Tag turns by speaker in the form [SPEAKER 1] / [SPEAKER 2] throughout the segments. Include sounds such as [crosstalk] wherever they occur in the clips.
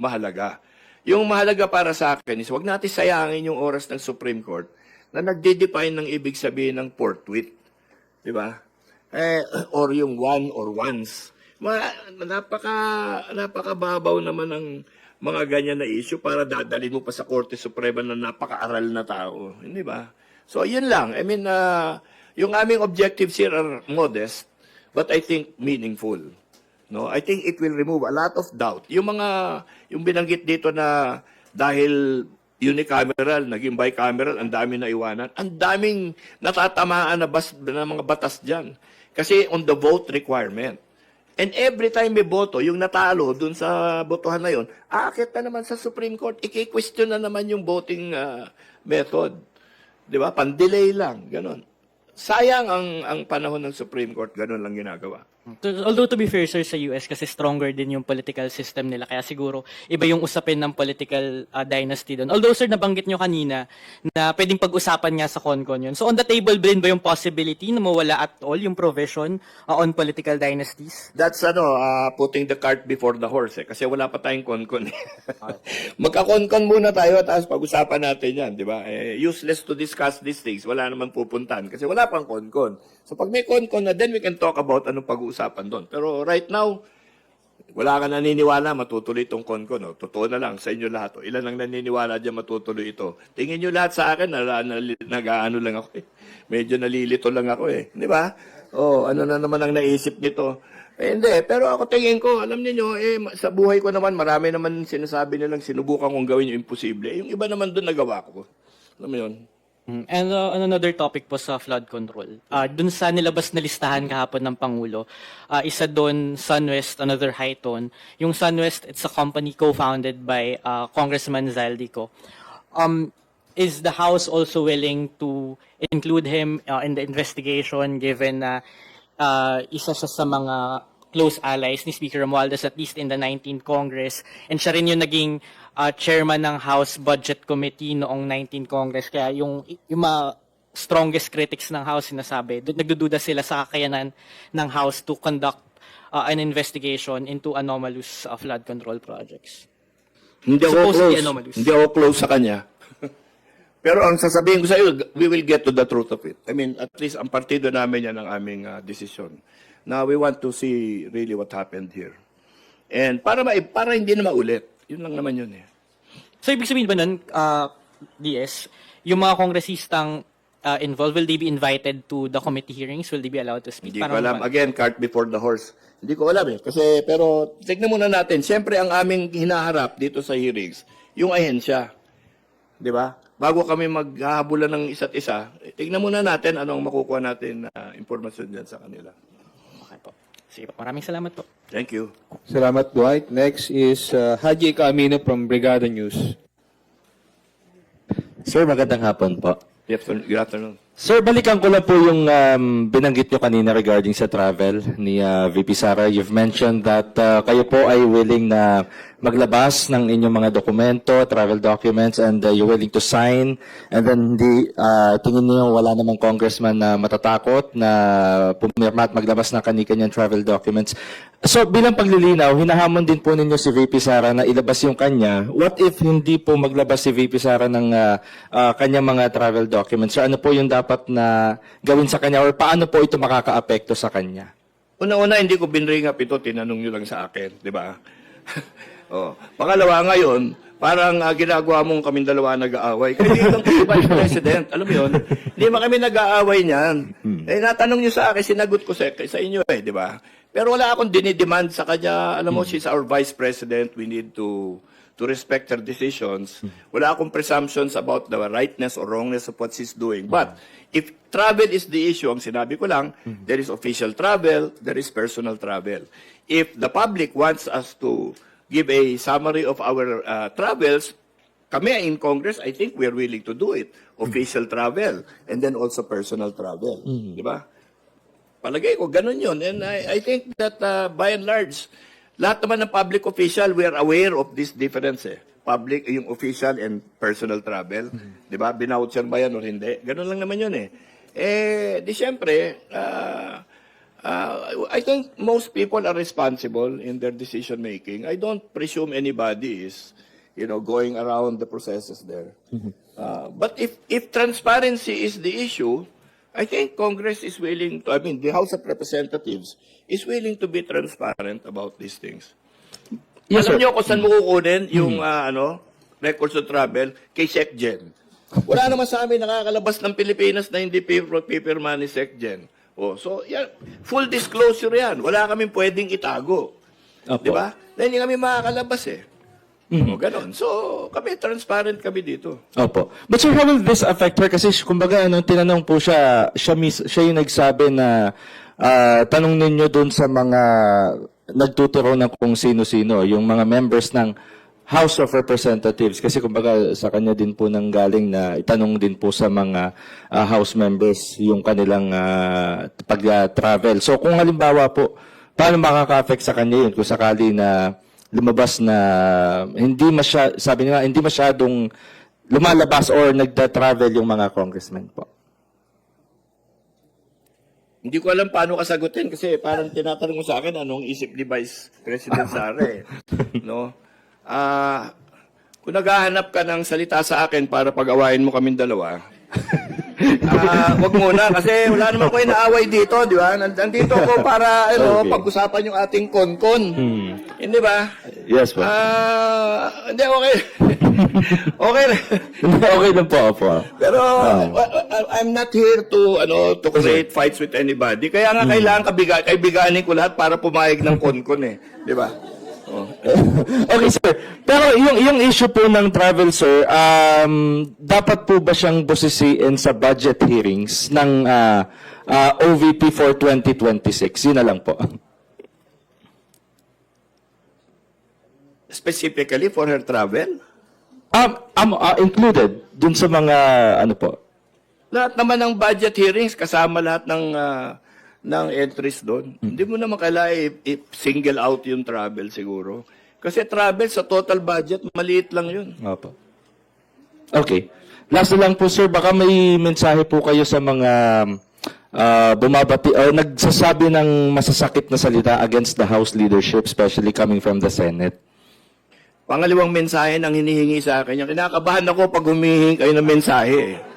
[SPEAKER 1] mahalaga. Yung mahalaga para sa akin is wag natin sayangin yung oras ng Supreme Court na nagde-define ng ibig sabihin ng forthwith. Di ba? Eh, [clears throat] or yung one or once. Ma, napaka, napakababaw naman ng mga ganyan na issue para dadalhin mo pa sa Korte Suprema na napakaaral na tao. Hindi ba? So, yun lang. I mean, uh, yung aming objectives here are modest, but I think meaningful. No, I think it will remove a lot of doubt. Yung mga yung binanggit dito na dahil unicameral, naging bicameral, ang dami na iwanan. Ang daming natatamaan na, bas, na mga batas diyan. Kasi on the vote requirement. And every time may boto, yung natalo dun sa botohan na yon, aakit na naman sa Supreme Court, iki-question na naman yung voting ah, method. 'Di ba? Pan-delay lang, ganun. Sayang ang ang panahon ng Supreme Court, ganun lang ginagawa.
[SPEAKER 2] To- Although to be fair sir sa US kasi stronger din yung political system nila kaya siguro iba yung usapin ng political uh, dynasty doon. Although sir nabanggit nyo kanina na pwedeng pag-usapan nga sa CONCON yun. So on the table din ba yung possibility na mawala at all yung provision uh, on political dynasties?
[SPEAKER 1] That's ano, ah, putting the cart before the horse eh. Kasi wala pa tayong konkon. eh. [laughs] Magka-konkon muna tayo at tapos pag-usapan natin yan, di ba? Eh, useless to discuss these things. Wala naman pupuntahan kasi wala pang konkon. So pag may konkon na, then we can talk about anong pag-uusapan doon. Pero right now, wala ka naniniwala matutuloy itong konkon. No? Totoo na lang sa inyo lahat. O, ilan ang naniniwala dyan matutuloy ito? Tingin nyo lahat sa akin, na, na, nag-ano lang ako eh. Medyo nalilito lang ako eh. Di ba? Oh, ano na naman ang naisip nito? Eh, hindi. Pero ako tingin ko, alam niyo eh, sa buhay ko naman, marami naman sinasabi nilang sinubukan kong gawin yung imposible. Eh, Yung iba naman doon nagawa ko. Alam mo yun?
[SPEAKER 2] Mm. And uh, on another topic po sa flood control. Uh, dun sa nilabas na listahan kahapon ng Pangulo, uh, isa doon Sunwest, another high tone. Yung Sunwest, it's a company co-founded by uh, Congressman Zaldico. Um, is the House also willing to include him uh, in the investigation given na uh, isa siya sa mga close allies ni Speaker Romualdez at least in the 19th Congress and siya rin yung naging uh, chairman ng House Budget Committee noong 19th Congress kaya yung yung mga strongest critics ng House sinasabi du- nagdududa sila sa kakayanan ng House to conduct uh, an investigation into anomalous uh, flood control projects.
[SPEAKER 1] Hindi ako
[SPEAKER 2] Supposedly
[SPEAKER 1] close.
[SPEAKER 2] anomalous.
[SPEAKER 1] Hindi ako close sa kanya. [laughs] Pero ang sasabihin ko sa iyo, we will get to the truth of it. I mean, at least ang partido namin yan ang aming ah, desisyon. Now, we want to see really what happened here. And para, ma- para hindi na maulit. Yun lang naman yun eh.
[SPEAKER 2] So ibig sabihin ba nun, uh, DS, yung mga kongresistang uh, involved, will they be invited to the committee hearings? Will they be allowed to speak?
[SPEAKER 1] Hindi ko
[SPEAKER 2] Parang
[SPEAKER 1] alam.
[SPEAKER 2] ba-
[SPEAKER 1] Again, cart before the horse. Hindi ko alam eh. Kasi, pero, tignan muna natin. Siyempre, ang aming hinaharap dito sa hearings, yung ahensya. Di ba? Bago kami maghahabulan ng isa't isa, tignan muna natin anong makukuha natin na impormasyon dyan sa kanila.
[SPEAKER 2] Okay po. Sige po. Maraming salamat po.
[SPEAKER 1] Thank you.
[SPEAKER 3] Salamat, Dwight. Next is uh, Haji Camino from Brigada News.
[SPEAKER 4] Sir, magandang hapon po.
[SPEAKER 1] Good afternoon. Good afternoon.
[SPEAKER 4] Sir, balikan ko lang po yung um, binanggit nyo kanina regarding sa travel ni uh, VP Sara. You've mentioned that uh, kayo po ay willing na maglabas ng inyong mga dokumento, travel documents, and uh, you're willing to sign. And then hindi, uh, tingin niyo wala namang congressman na matatakot na pumirma at maglabas ng kani-kanyang travel documents. So bilang paglilinaw, hinahamon din po ninyo si VP Sara na ilabas yung kanya. What if hindi po maglabas si VP Sara ng uh, uh, kanyang mga travel documents? So ano po yung dapat na gawin sa kanya or paano po ito makakaapekto sa kanya?
[SPEAKER 1] Una-una, hindi ko binring up ito. Tinanong nyo lang sa akin. Di ba? [laughs] oh. Pangalawa ngayon, parang uh, ginagawa mong kaming dalawa nag-aaway. Kaibigan ko si Vice President. Alam mo yun? Hindi man kami nag-aaway niyan. Eh, natanong nyo sa akin, sinagot ko sa, sa inyo eh, di ba? Pero wala akong dinidemand sa kanya. Alam mo, she's our Vice President. We need to to respect her decisions. Wala akong presumptions about the rightness or wrongness of what she's doing. But if travel is the issue, ang sinabi ko lang, there is official travel, there is personal travel. If the public wants us to give a summary of our uh, travels, kami in Congress, I think we are willing to do it. Official travel and then also personal travel. Di ba? Palagay ko, ganun yun. And I, I think that uh, by and large, lahat naman ng public official, we are aware of this difference eh. Public, yung official and personal travel. Di ba? Binoucher ba yan o hindi? Ganun lang naman yun eh. Eh, di syempre, ah, Uh, I think most people are responsible in their decision making. I don't presume anybody is, you know, going around the processes there. Uh, but if if transparency is the issue, I think Congress is willing to. I mean, the House of Representatives is willing to be transparent about these things.
[SPEAKER 4] Yes,
[SPEAKER 1] Alam
[SPEAKER 4] sir.
[SPEAKER 1] niyo kung saan mo kukunin yung ah, ano, records of travel kay SecGen. Wala naman sa amin nakakalabas ng Pilipinas na hindi paper, paperman ni SecGen. Oh, so yan, full disclosure yan. Wala kaming pwedeng itago.
[SPEAKER 4] Opo.
[SPEAKER 1] Di ba? Dahil hindi kami makakalabas eh. O, ganon. So, kami, transparent kami dito.
[SPEAKER 4] Opo. But sir, how will this affect her? Kasi kumbaga, anong tinanong po siya, siya, mis- siya yung nagsabi na ah, tanong ninyo dun sa mga nagtuturo ng kung sino-sino, yung mga members ng House of Representatives. Kasi kumbaga, sa kanya din po nang galing na itanong din po sa mga ah, House members yung kanilang ah, pag-travel. So kung halimbawa po, paano makaka-affect sa kanya yun kung sakali na lumabas na hindi masya, sabi nga, hindi masyadong lumalabas or nagda-travel yung mga congressmen po.
[SPEAKER 1] Hindi ko alam paano kasagutin kasi parang tinatanong mo sa akin anong isip ni Vice President [laughs] Sara eh. No? Ah, kung naghahanap ka ng salita sa akin para pag-awayin mo kaming dalawa, ah, wag muna kasi wala naman [laughs] ko inaaway dito, di ba? Nand- Nandito ako [laughs] para ano,
[SPEAKER 4] Okay.
[SPEAKER 1] pag-usapan yung ating konkon. Hindi ba?
[SPEAKER 4] Yes po.
[SPEAKER 1] Ah, hindi okay. [laughs] okay.
[SPEAKER 4] okay lang po, opo.
[SPEAKER 1] Pero I- I'm not here to ano to create fights with anybody. Kaya nga kailangan kabiga kaibiganin ko lahat para pumayag ng konkon eh, 'di ba? Oh. [laughs]
[SPEAKER 4] okay, sir. Pero yung, yung issue po ng travel, sir, um, dapat po ba siyang busisiin sa budget hearings ng ah, ah, OVP for 2026? Yun na lang po.
[SPEAKER 1] Specifically for her travel.
[SPEAKER 4] Um, um, ah, included dun sa mga, ano po,
[SPEAKER 1] Lahat naman ng budget hearings kasama lahat ng ah, ng entries doon. Hindi mo naman kailangan i- i- single out yung travel siguro. Kasi travel sa total budget maliit lang 'yun.
[SPEAKER 4] Opo. Okay. Last lang po, sir, baka may mensahe po kayo sa mga ah, bumabati o nagsasabi ng masasakit na salita against the House leadership, especially coming from the Senate.
[SPEAKER 1] Pangalawang mensahe nang hinihingi sa akin, yung kinakabahan ako pag humihingi kayo ng mensahe. eh.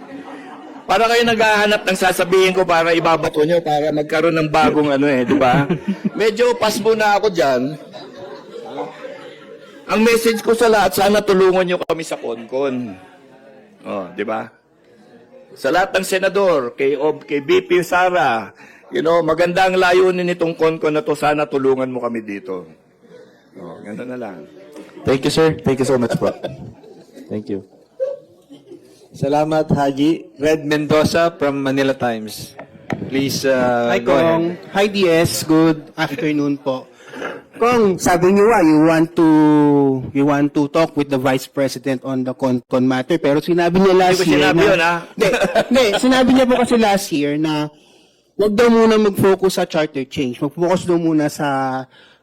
[SPEAKER 1] Para kayo naghahanap ng sasabihin ko para ibabato nyo, para magkaroon ng bagong ano eh, di ba? [laughs] Medyo pas muna ako dyan. Ang message ko sa lahat, sana tulungan nyo kami sa konkon. Oh, di ba? Sa lahat ng senador, kay, Ob, kay BP Sara, you know, maganda ang layunin nitong konkon na to, sana tulungan mo kami dito. Oh, ganun na lang.
[SPEAKER 4] Thank you, sir. Thank you so much po. Thank you.
[SPEAKER 3] Salamat, Haji. Red Mendoza from Manila Times. Please, uh,
[SPEAKER 5] Hi,
[SPEAKER 3] go
[SPEAKER 5] Kong.
[SPEAKER 3] ahead.
[SPEAKER 5] Hi, DS. Good afternoon po. Kong, sabi niyo ah, you want to you want to talk with the Vice President on the Concon matter, pero sinabi niya last
[SPEAKER 1] Hindi ko
[SPEAKER 5] year
[SPEAKER 1] sinabi
[SPEAKER 5] na...
[SPEAKER 1] yun, ah.
[SPEAKER 5] Hindi, hindi, [laughs] sinabi niya po kasi last year na wag daw muna mag-focus sa charter change. Mag-focus daw muna sa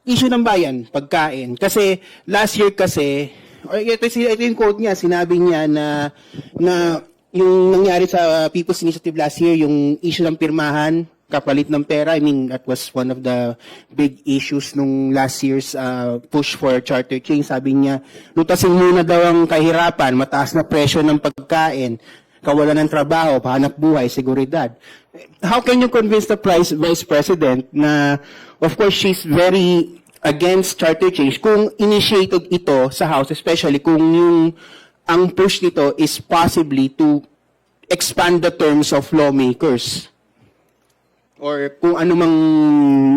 [SPEAKER 5] issue ng bayan, pagkain. Kasi last year kasi, ito, ito yung quote niya, sinabi niya na na yung nangyari sa People's Initiative last year, yung issue ng pirmahan, kapalit ng pera. I mean, that was one of the big issues nung last year's uh, push for charter change. Sabi niya, lutasin muna daw ang kahirapan, mataas na presyo ng pagkain, kawalan ng trabaho, pahanap buhay, seguridad. How can you convince the price, Vice President na, of course, she's very against charter change kung initiated ito sa House, especially kung yung ang push nito is possibly to expand the terms of lawmakers. Or kung ano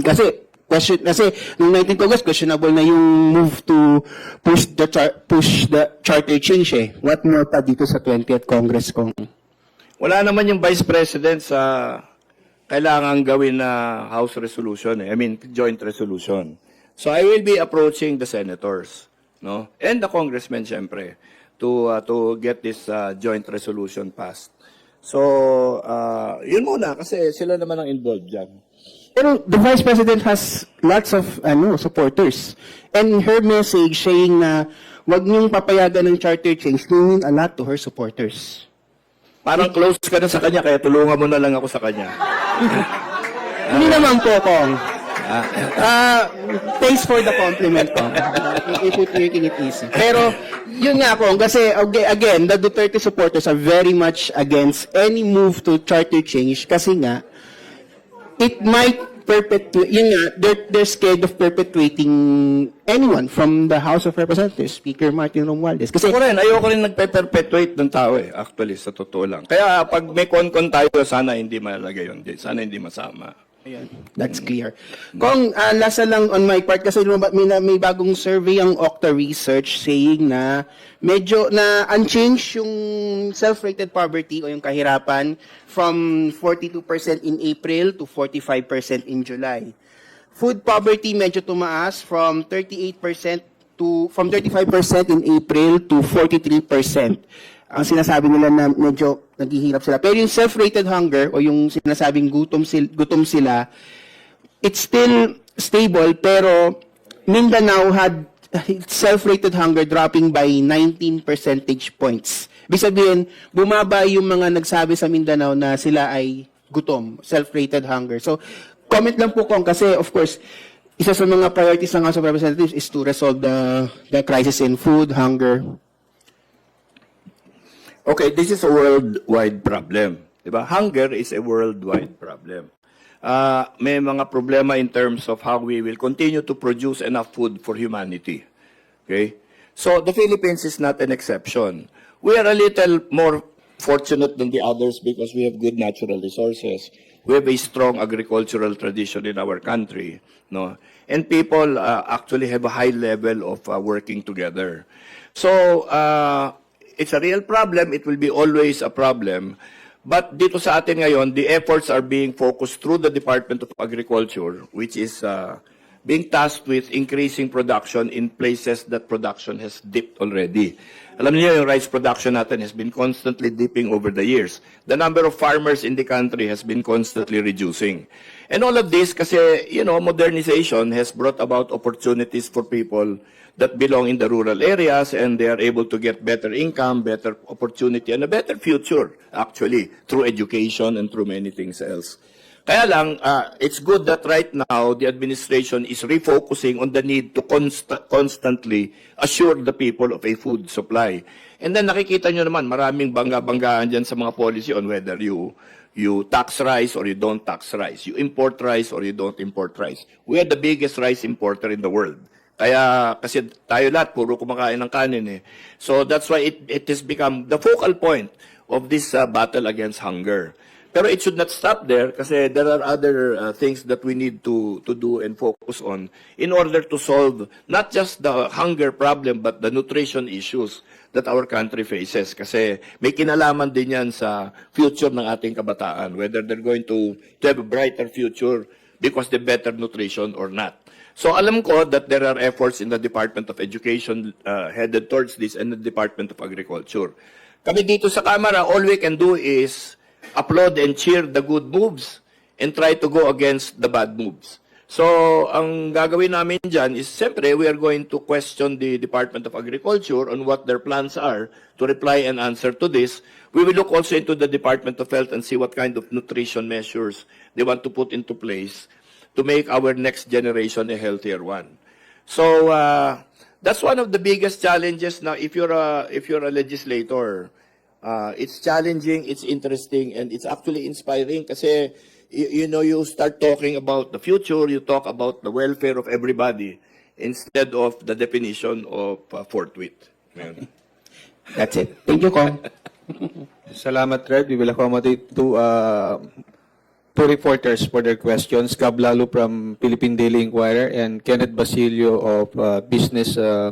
[SPEAKER 5] kasi, question, kasi, nung 19 Congress, questionable na yung move to push the, char- push the charter change eh. What more pa dito sa 20th Congress kung
[SPEAKER 1] Wala naman yung Vice President sa kailangan gawin na House resolution, eh. I mean, joint resolution. So I will be approaching the senators, no? And the congressmen, syempre, to uh, to get this uh, joint resolution passed. So, uh, yun muna, kasi sila naman ang involved dyan.
[SPEAKER 5] Pero the Vice President has lots of ano supporters. And her message saying na wag niyong papayagan ng charter change mean a lot to her supporters.
[SPEAKER 1] Parang close ka na sa kanya, kaya tulungan mo na lang ako sa kanya. [laughs]
[SPEAKER 5] Hindi naman po, Kong. Ah, thanks for the compliment, Kong. You put making it easy. Pero, yun nga, Kong, kasi, ag- again, the Duterte supporters are very much against any move to charter change kasi nga, it might perpetuate, yun nga, they're, they're scared of perpetuating anyone from the House of Representatives, Speaker Martin Romualdez. Kasi,
[SPEAKER 1] Ako rin, ayoko rin nagpe-perpetuate ng tao eh, actually, sa totoo lang. Kaya pag may kon-kon tayo, sana hindi malagay yun. Sana hindi masama.
[SPEAKER 5] Ayan, that's clear. Kung uh, lasa lang on my part kasi may, may bagong survey ang Okta Research saying na medyo na unchanged yung self-rated poverty o yung kahirapan from 42% in April to 45% in July. Food poverty medyo tumaas from 38% to from 35% in April to 43%. Ang sinasabi nila na medyo naghihirap sila. Pero yung self-rated hunger o yung sinasabing gutom, sil- gutom sila, it's still stable pero Mindanao had self-rated hunger dropping by 19 percentage points. Ibig sabihin, bumaba yung mga nagsabi sa Mindanao na sila ay gutom, self-rated hunger. So, comment lang po kong kasi of course, isa sa mga priorities ng House of Representatives is to resolve the, the crisis in food, hunger.
[SPEAKER 1] Okay, this is a worldwide problem. Diba? Hunger is a worldwide problem. Uh, may mga problema in terms of how we will continue to produce enough food for humanity. Okay? So the Philippines is not an exception. We are a little more fortunate than the others because we have good natural resources. We have a strong agricultural tradition in our country, no? And people uh, actually have a high level of uh, working together. So, uh, it's a real problem. It will be always a problem. But dito sa atin ngayon, the efforts are being focused through the Department of Agriculture, which is uh, being tasked with increasing production in places that production has dipped already. Alam niyo yung rice production natin has been constantly dipping over the years. The number of farmers in the country has been constantly reducing. And all of this kasi, you know, modernization has brought about opportunities for people that belong in the rural areas and they are able to get better income, better opportunity, and a better future, actually, through education and through many things else. Kaya lang, uh, it's good that right now the administration is refocusing on the need to const- constantly assure the people of a food supply. And then nakikita nyo naman, maraming bangga-banggaan dyan sa mga policy on whether you you tax rice or you don't tax rice. You import rice or you don't import rice. We are the biggest rice importer in the world. Kaya, kasi tayo lahat, puro kumakain ng kanin eh. So that's why it, it has become the focal point of this uh, battle against hunger. Pero it should not stop there kasi there are other uh, things that we need to to do and focus on in order to solve not just the hunger problem but the nutrition issues that our country faces kasi may kinalaman din yan sa future ng ating kabataan whether they're going to, to have a brighter future because they better nutrition or not. So alam ko that there are efforts in the Department of Education uh, headed towards this and the Department of Agriculture. Kami dito sa Kamara, all we can do is applaud and cheer the good moves and try to go against the bad moves. So, ang gagawin namin dyan is, siyempre, we are going to question the Department of Agriculture on what their plans are to reply and answer to this. We will look also into the Department of Health and see what kind of nutrition measures they want to put into place to make our next generation a healthier one. So, uh, that's one of the biggest challenges now if you're a, if you're a legislator. Uh, it's challenging, it's interesting, and it's actually inspiring kasi, you, you know, you start talking about the future, you talk about the welfare of everybody instead of the definition of uh, forthwith. [laughs]
[SPEAKER 5] That's it. Thank you, Kong. [laughs]
[SPEAKER 3] Salamat, Red. We will accommodate two, uh, two reporters for their questions. Gab Lalo from Philippine Daily Inquirer and Kenneth Basilio of uh, Business uh,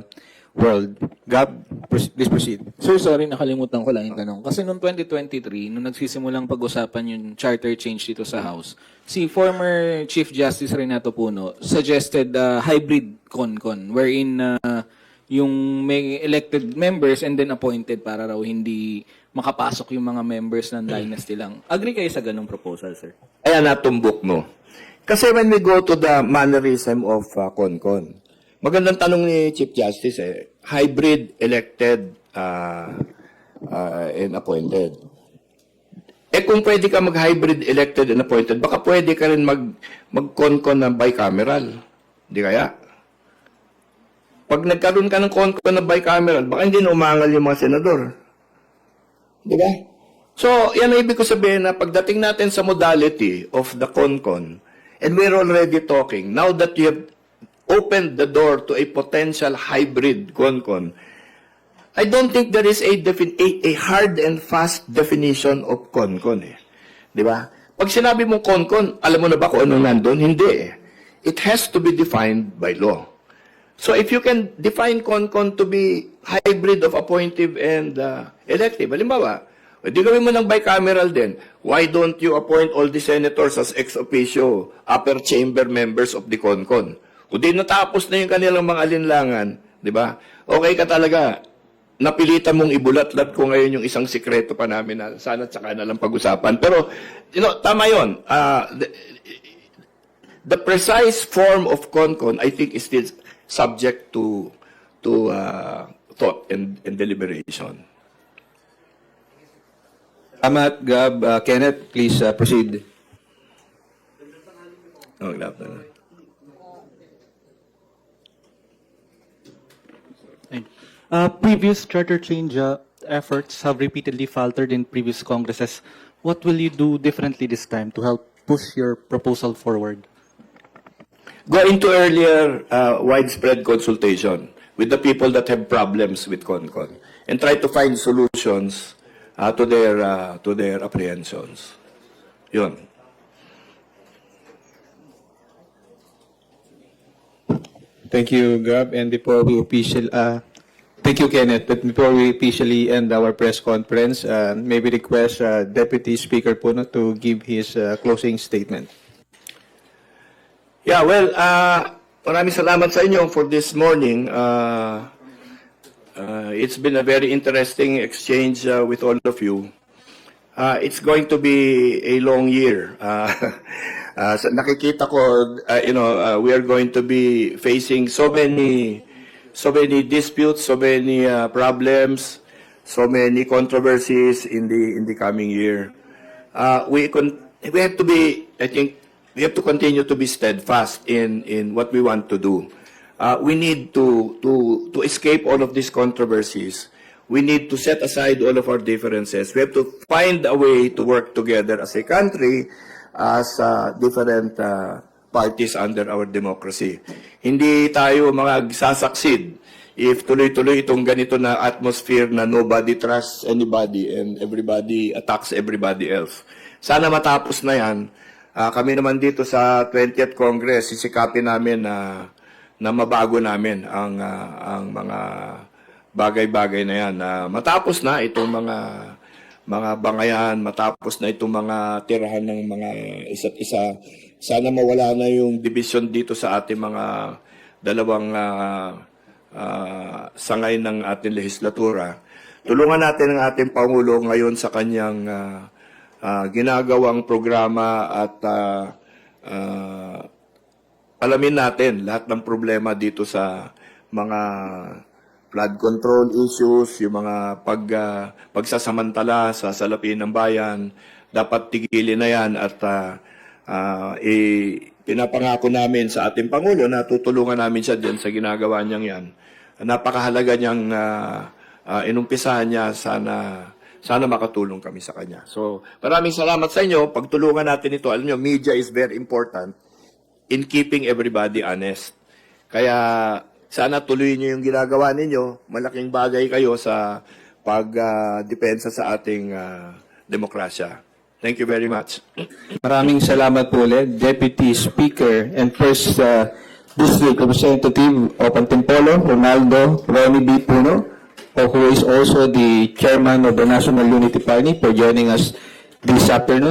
[SPEAKER 3] World. Gab, please proceed.
[SPEAKER 6] Sir, sorry, nakalimutan ko lang yung tanong. Kasi noong 2023, nung nagsisimulang pag-usapan yung charter change dito sa House, si former Chief Justice Renato Puno suggested uh, hybrid con-con, wherein uh, yung may elected members and then appointed para raw hindi makapasok yung mga members ng dynasty lang. Agree kayo sa ganong proposal, sir?
[SPEAKER 1] Ayan, natumbok mo. Kasi when we go to the mannerism of uh, Concon, magandang tanong ni Chief Justice eh, hybrid elected uh, uh, and appointed. Eh kung pwede ka mag-hybrid elected and appointed, baka pwede ka rin mag, mag-con-con na bicameral. Di kaya? Pag nagkaroon ka ng con-con na bicameral, baka hindi na umangal yung mga senador. Di ba? So, yan ang ibig ko sabihin na pagdating natin sa modality of the con-con, and we're already talking, now that you have opened the door to a potential hybrid con-con, I don't think there is a, defin- a, a hard and fast definition of con-con eh. Di ba? Pag sinabi mong con-con, alam mo na ba kung anong nandun? Hindi eh. It has to be defined by law. So if you can define con-con to be hybrid of appointive and uh, elective, halimbawa, di gawin mo ng bicameral din, why don't you appoint all the senators as ex officio upper chamber members of the con-con? Di natapos na yung kanilang mga alinlangan, di ba? Okay ka talaga, napilitan mong ibulat-lat ko ngayon yung isang sikreto pa namin na sana tsaka na lang pag-usapan. Pero, you know, tama yun. Ah, the, the precise form of con-con, I think, is still subject to to uh, thought and, and deliberation.
[SPEAKER 3] Salamat, Gab. Uh, Kenneth, please uh, proceed.
[SPEAKER 1] Oh, love na.
[SPEAKER 7] Uh, previous charter change uh, efforts have repeatedly faltered in previous congresses. What will you do differently this time to help push your proposal forward?
[SPEAKER 1] Go into earlier uh, widespread consultation with the people that have problems with CONCON and try to find solutions uh, to their uh, to their apprehensions. Yun.
[SPEAKER 3] Thank you, Gab. And before we official, uh, thank you, Kenneth. But before we officially end our press conference, uh, maybe request uh, Deputy Speaker Puno to give his uh, closing statement.
[SPEAKER 1] Yeah, well, uh, maraming salamat sa inyo for this morning. Uh, uh, it's been a very interesting exchange uh, with all of you. Uh, it's going to be a long year. Uh, [laughs] uh, sa- nakikita ko, uh, you know, uh, we are going to be facing so many, so many disputes, so many uh, problems, so many controversies in the in the coming year. Uh, we con- we have to be, I think, we have to continue to be steadfast in in what we want to do. Uh, we need to to to escape all of these controversies. We need to set aside all of our differences. We have to find a way to work together as a country, as uh, different uh, parties under our democracy. Hindi tayo mga sasucceed if tuloy-tuloy itong ganito na atmosphere na nobody trusts anybody and everybody attacks everybody else. Sana matapos na yan. Ah, kami naman dito sa 20th Congress, sisikapin namin na na mabago namin ang ah, ang mga bagay-bagay na yan. na matapos na itong mga mga bangayan, matapos na itong mga tirahan ng mga isa't isa, sana mawala na yung division dito sa ating mga dalawang ah, ah, sangay ng ating legislatura. Tulungan natin ang ating Pangulo ngayon sa kanyang ah, ah, ginagawang programa at ah, ah, alamin natin lahat ng problema dito sa mga flood control issues, yung mga pag, ah, pagsasamantala sa salapin ng bayan, dapat tigilin na yan at ah, ah, eh, pinapangako namin sa ating Pangulo na tutulungan namin siya din sa ginagawa niyang yan. Napakahalaga niyang ah, ah, inumpisahan niya, sana sana makatulong kami sa kanya. So, maraming salamat sa inyo. Pagtulungan natin ito. Alam niyo, media is very important in keeping everybody honest. Kaya sana tuloy niyo yung ginagawa ninyo. Malaking bagay kayo sa pagdepensa sa ating ah, demokrasya. Thank you very much.
[SPEAKER 3] Maraming salamat po ulit, Deputy Speaker and First uh, District Representative of Antipolo, Ronaldo Ronnie B. Puno, who is also the Chairman of the National Unity Party for joining us this afternoon.